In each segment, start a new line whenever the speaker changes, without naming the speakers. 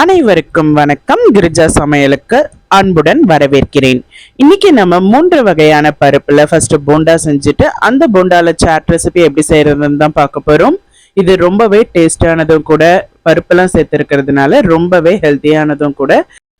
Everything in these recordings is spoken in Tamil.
அனைவருக்கும் வணக்கம். கிரிஜா சமையலுக்கு அன்புடன் வரவேற்கிறேன். இன்னைக்கு நம்ம மூன்று வகையான பருப்பில் ஃபர்ஸ்ட் போண்டா செஞ்சுட்டு அந்த போண்டால சாட் ரெசிபி எப்படி செய்யறதுன்னு தான் பார்க்க போகிறோம் இது ரொம்பவே டேஸ்டானதும் கூட பருப்பெல்லாம் சேர்த்துருக்கிறதுனால ரொம்பவே ஹெல்த்தியானதும் கூட.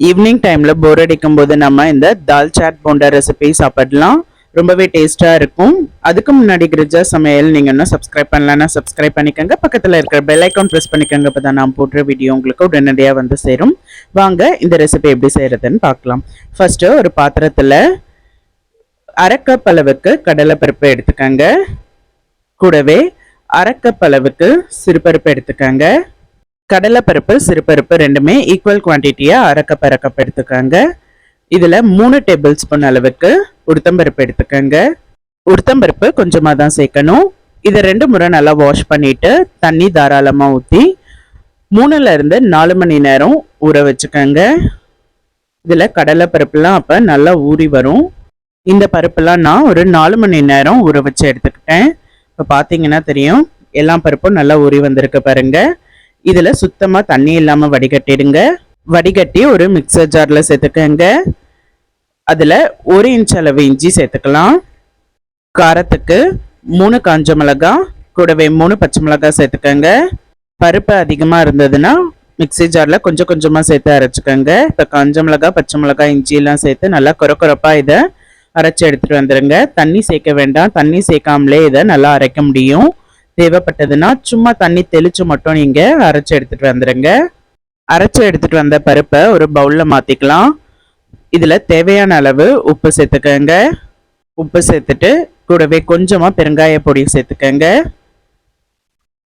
ஈவினிங் டைமில் போர் அடிக்கும் போது நம்ம இந்த தால் சாட் போண்டா ரெசிபி சாப்பிடலாம். ரொம்பவே டேஸ்ட்டாக இருக்கும். அதுக்கு முன்னாடி கிரிஜா சமையல் நீங்கள் இன்னும் சப்ஸ்கிரைப் பண்ணலன்னா சப்ஸ்கிரைப் பண்ணிக்கோங்க. பக்கத்தில் இருக்கிற பெல் ஐக்கான் ப்ரெஸ் பண்ணிக்கோங்க. அப்பதான் நான் போடுற வீடியோ உங்களுக்கு உடனடியாக வந்து சேரும். வாங்க இந்த ரெசிபி எப்படி செய்கிறதுன்னு பார்க்கலாம். ஃபஸ்ட்டு ஒரு பாத்திரத்தில் அரைக்கப் அளவுக்கு கடலைப்பருப்பு எடுத்துக்கோங்க. கூடவே அரைக்கப் அளவுக்கு சிறுபருப்பு எடுத்துக்கோங்க. கடலைப்பருப்பு சிறுபருப்பு ரெண்டுமே ஈக்குவல் குவான்டிட்டியாக அரைக்கப் அரைக்கப் எடுத்துக்கோங்க. இதில் மூணு டேபிள் ஸ்பூன் அளவுக்கு உளுத்தம்பருப்பு எடுத்துக்கோங்க. உளுத்தம்பருப்பு கொஞ்சமாக தான் சேர்க்கணும். இதை ரெண்டு முறை நல்லா வாஷ் பண்ணிவிட்டு தண்ணி தாராளமாக ஊற்றி மூணுல இருந்து நாலு மணி நேரம் ஊற வச்சுக்கோங்க. இதில் கடலை பருப்புலாம் அப்போ நல்லா ஊறி வரும். இந்த பருப்புலாம் நான் ஒரு நாலு மணி நேரம் ஊற வச்சு எடுத்துக்கிட்டேன். இப்போ பார்த்தீங்கன்னா தெரியும் எல்லா பருப்பும் நல்லா ஊறி வந்திருக்கு பாருங்க. இதில் சுத்தமாக தண்ணி இல்லாமல் வடிகட்டிடுங்க. வடிகட்டி ஒரு மிக்சர் ஜாரில் சேர்த்துக்கங்க. அதில் ஒரு இன்ச் அளவு இஞ்சி சேர்த்துக்கலாம். காரத்துக்கு மூணு காஞ்ச மிளகாய் கூடவே மூணு பச்சை மிளகாய் சேர்த்துக்கங்க. பருப்பு அதிகமாக இருந்ததுன்னா மிக்ஸி ஜாரில் கொஞ்சம் கொஞ்சமாக சேர்த்து அரைச்சிக்கோங்க. இப்போ காஞ்ச மிளகாய் பச்சை மிளகாய் இஞ்சியெல்லாம் சேர்த்து நல்லா குறை குறைப்பாக இதை அரைச்சி எடுத்துகிட்டு வந்துடுங்க தண்ணி சேர்க்க வேண்டாம். தண்ணி சேர்க்காமலே இதை நல்லா அரைக்க முடியும். தேவைப்பட்டதுன்னா சும்மா தண்ணி தெளித்து மட்டும் நீங்கள் அரைச்சி எடுத்துகிட்டு வந்துடுங்க அரைச்சி எடுத்துகிட்டு வந்த பருப்பை ஒரு பவுலில் மாற்றிக்கலாம் இதில் தேவையான அளவு உப்பு சேர்த்துக்கோங்க. உப்பு சேர்த்துட்டு கூடவே கொஞ்சமாக பெருங்காய பொடி சேர்த்துக்கோங்க.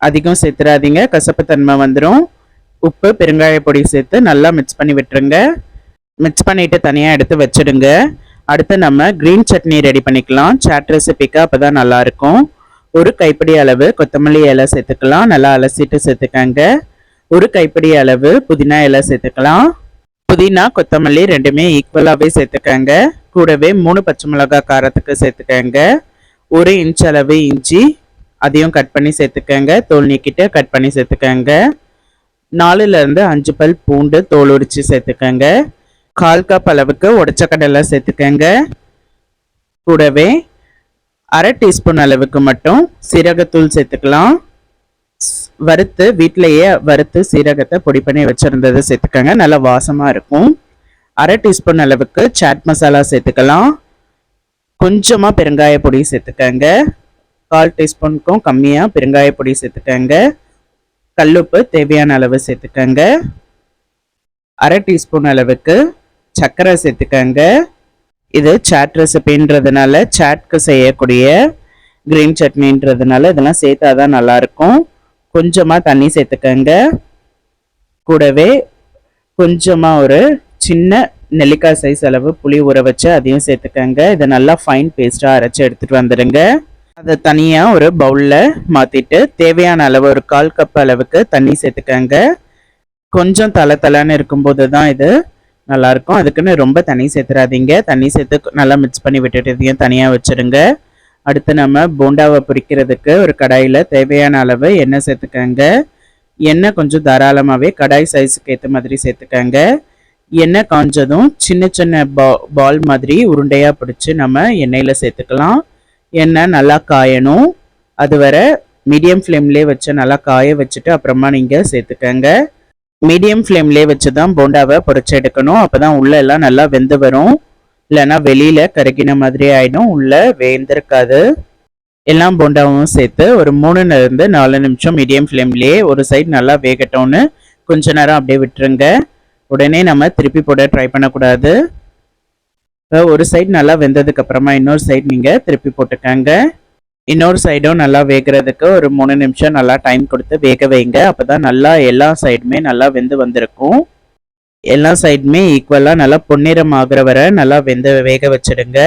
அதிகம் சேர்த்துடாதீங்க கசப்பு தன்மை வந்துடும் உப்பு பெருங்காய பொடி சேர்த்து நல்லா மிக்ஸ் பண்ணி விட்டுருங்க. மிக்ஸ் பண்ணிவிட்டு தனியாக எடுத்து வச்சிடுங்க. அடுத்து நம்ம க்ரீன் சட்னி ரெடி பண்ணிக்கலாம். சாட் ரெசிபிக்கு அப்போ தான் நல்லாயிருக்கும் ஒரு கைப்பிடி அளவு கொத்தமல்லி இலை சேர்த்துக்கலாம். நல்லா அலசிட்டு சேர்த்துக்கங்க. ஒரு கைப்பிடி அளவு புதினா இலை சேர்த்துக்கலாம். புதினா கொத்தமல்லி ரெண்டுமே ஈக்குவலாகவே சேர்த்துக்கங்க. கூடவே மூணு பச்சை மிளகாய் காரத்துக்கு சேர்த்துக்கங்க. ஒரு இன்ச் அளவு இஞ்சி அதையும் கட் பண்ணி சேர்த்துக்கங்க. தோல் நீக்கிட்டு கட் பண்ணி சேர்த்துக்கங்க. நாலுலேருந்து அஞ்சு பல் பூண்டு தோல் உரித்து சேர்த்துக்கங்க. கால் கப் அளவுக்கு உடச்ச கடலை சேர்த்துக்கங்க. கூடவே அரை டீஸ்பூன் அளவுக்கு மட்டும் சீரகத்தூள் சேர்த்துக்கலாம். வறுத்து வீட்டிலேயே வறுத்து சீரகத்தை பொடி பண்ணி வச்சுருந்ததை சேர்த்துக்கோங்க. நல்லா வாசமாக இருக்கும். அரை டீஸ்பூன் அளவுக்கு சாட் மசாலா சேர்த்துக்கலாம். கொஞ்சமாக பெருங்காய பொடி சேர்த்துக்கோங்க. கால் டீஸ்பூனுக்கும் கம்மியாக பெருங்காய பொடி சேர்த்துக்கோங்க. கல்லுப்பு தேவையான அளவு சேர்த்துக்கோங்க. அரை டீஸ்பூன் அளவுக்கு சர்க்கரை சேர்த்துக்கோங்க. இது சாட் ரெசிபின்றதுனால சாட்க்கு செய்யக்கூடிய கிரீன் சட்னின்றதுனால இதெல்லாம் சேர்த்தாதான் நல்லாயிருக்கும் கொஞ்சமாக தண்ணி சேர்த்துக்கங்க. கூடவே கொஞ்சமாக ஒரு சின்ன நெல்லிக்காய் சைஸ் அளவு புளி ஊற வச்சு அதையும் சேர்த்துக்கங்க. இதை நல்லா ஃபைன் பேஸ்ட்டாக அரைச்சி எடுத்துகிட்டு வந்துடுங்க. அதை தனியாக ஒரு பவுலில் மாற்றிட்டு தேவையான அளவு ஒரு கால் கப் அளவுக்கு தண்ணி சேர்த்துக்கங்க. கொஞ்சம் தலை தலைன்னு இருக்கும்போது தான் இது நல்லாயிருக்கும் அதுக்குன்னு ரொம்ப தண்ணி சேர்த்துறாதீங்க. தண்ணி சேர்த்து நல்லா மிக்ஸ் பண்ணி விட்டுட்டு இதையும் தனியாக வச்சுருங்க. அடுத்து நம்ம போண்டாவை பொரிக்கிறதுக்கு ஒரு கடாயில் தேவையான அளவு எண்ணெய் சேர்த்துக்கங்க. எண்ணெய் கொஞ்சம் தாராளமாகவே கடாய் சைஸுக்கு ஏற்ற மாதிரி சேர்த்துக்கங்க. எண்ணெய் காஞ்சதும் சின்ன சின்ன பா பால் மாதிரி உருண்டையாக பிடிச்சி நம்ம எண்ணெயில் சேர்த்துக்கலாம். எண்ணெய் நல்லா காயணும். அது வர மீடியம் ஃப்ளேம்லேயே வச்சு நல்லா காய வச்சுட்டு அப்புறமா நீங்கள் சேர்த்துக்கங்க. மீடியம் ஃப்ளேம்லேயே வச்சு தான் போண்டாவை பொரிச்சு எடுக்கணும். அப்போ தான் உள்ளே எல்லாம் நல்லா வெந்து வரும். இல்லைன்னா வெளியில் கருகின மாதிரி ஆகிடும் உள்ளே வேந்திருக்காது. எல்லாம் போண்டாவும் சேர்த்து ஒரு மூணுலேருந்து நாலு நிமிஷம் மீடியம் ஃப்ளேம்லேயே ஒரு சைடு நல்லா வேகட்டும்னு கொஞ்ச நேரம் அப்படியே விட்டுருங்க. உடனே நம்ம திருப்பி போட ட்ரை பண்ணக்கூடாது. ஒரு சைடு நல்லா வெந்ததுக்கு அப்புறமா இன்னொரு சைடு நீங்கள் திருப்பி போட்டுக்கோங்க. இன்னொரு சைடும் நல்லா வேகிறதுக்கு ஒரு மூணு நிமிஷம் நல்லா டைம் கொடுத்து வேக வைங்க. அப்பதான் நல்லா எல்லா சைடுமே நல்லா வெந்து வந்திருக்கும். எல்லா சைடுமே ஈக்குவலாக நல்லா பொன்னிறம் ஆகிற வரை நல்லா வெந்த வேக வச்சிடுங்க.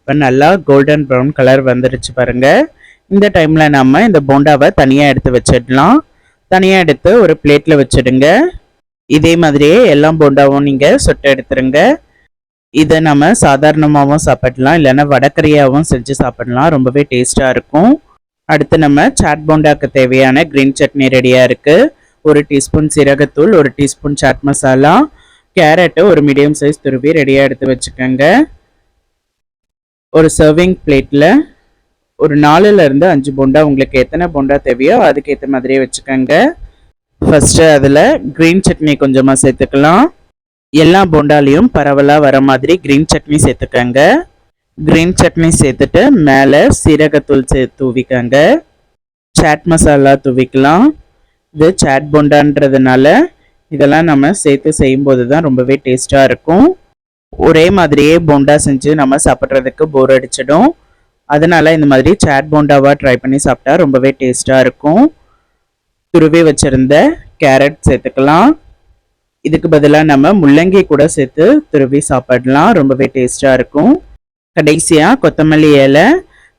இப்போ நல்லா கோல்டன் ப்ரௌன் கலர் வந்துடுச்சு பாருங்கள் இந்த டைமில் நம்ம இந்த போண்டாவை தனியாக எடுத்து வச்சிடலாம். தனியாக எடுத்து ஒரு பிளேட்டில் வச்சிடுங்க. இதே மாதிரியே எல்லா போண்டாவும் நீங்கள் சொட்டை எடுத்துருங்க. இதை நம்ம சாதாரணமாகவும் சாப்பிடலாம் இல்லைன்னா வடக்கறியாகவும் செஞ்சு சாப்பிடலாம். ரொம்பவே டேஸ்ட்டாக இருக்கும். அடுத்து நம்ம சாட் போண்டாக்கு தேவையான க்ரீன் சட்னி ரெடியாக இருக்குது ஒரு டீஸ்பூன் சீரகத்தூள் ஒரு டீஸ்பூன் சாட் மசாலா கேரட்டு ஒரு மீடியம் சைஸ் துருவி ரெடியாக எடுத்து வச்சுக்கோங்க. ஒரு சர்விங் பிளேட்டில் ஒரு நாலுலேருந்து அஞ்சு போண்டா உங்களுக்கு எத்தனை போண்டா தேவையோ அதுக்கேற்ற மாதிரியே வச்சுக்கோங்க. ஃபஸ்ட்டு அதில் க்ரீன் சட்னி கொஞ்சமாக சேர்த்துக்கலாம். எல்லா போண்டாலையும் பரவலாக வர மாதிரி க்ரீன் சட்னி சேர்த்துக்கோங்க. க்ரீன் சட்னி சேர்த்துட்டு மேலே சீரகத்தூள் சே தூவிக்கோங்க. சாட் மசாலா தூவிக்கலாம். இது சாட் போண்டான்றதுனால இதெல்லாம் நம்ம சேர்த்து செய்யும்போது தான் ரொம்பவே டேஸ்ட்டாக இருக்கும். ஒரே மாதிரியே போண்டா செஞ்சு நம்ம சாப்பிட்றதுக்கு போர் அடிச்சிடும். அதனால் இந்த மாதிரி சாட் போண்டாவாக ட்ரை பண்ணி சாப்பிட்டா ரொம்பவே டேஸ்ட்டாக இருக்கும். துருவி வச்சுருந்த கேரட் சேர்த்துக்கலாம். இதுக்கு பதிலாக நம்ம முள்ளங்கி கூட சேர்த்து துருவி சாப்பிடலாம். ரொம்பவே டேஸ்ட்டாக இருக்கும். கடைசியாக கொத்தமல்லி இலை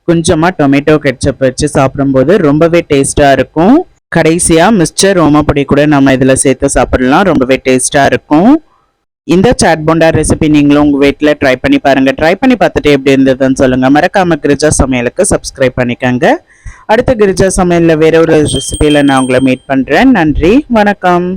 கொஞ்சமாக டொமேட்டோ கெட்சப் வச்சு சாப்பிடும்போது ரொம்பவே டேஸ்ட்டாக இருக்கும். கடைசியாக மிஸ்டர் ரோமப்பொடி கூட நம்ம இதில் சேர்த்து சாப்பிடலாம். ரொம்பவே டேஸ்ட்டாக இருக்கும். இந்த சாட் போண்டா ரெசிபி நீங்களும் உங்கள் வீட்டில் ட்ரை பண்ணி பாருங்கள் ட்ரை பண்ணி பார்த்துட்டு எப்படி இருந்ததுன்னு சொல்லுங்கள் மறக்காமல் கிரிஜா சமையலுக்கு சப்ஸ்கிரைப் பண்ணிக்கோங்க. அடுத்த கிரிஜா சமையலில் வேற ஒரு ரெசிபியில் நான் உங்களை மீட் பண்ணுறேன் நன்றி. வணக்கம்.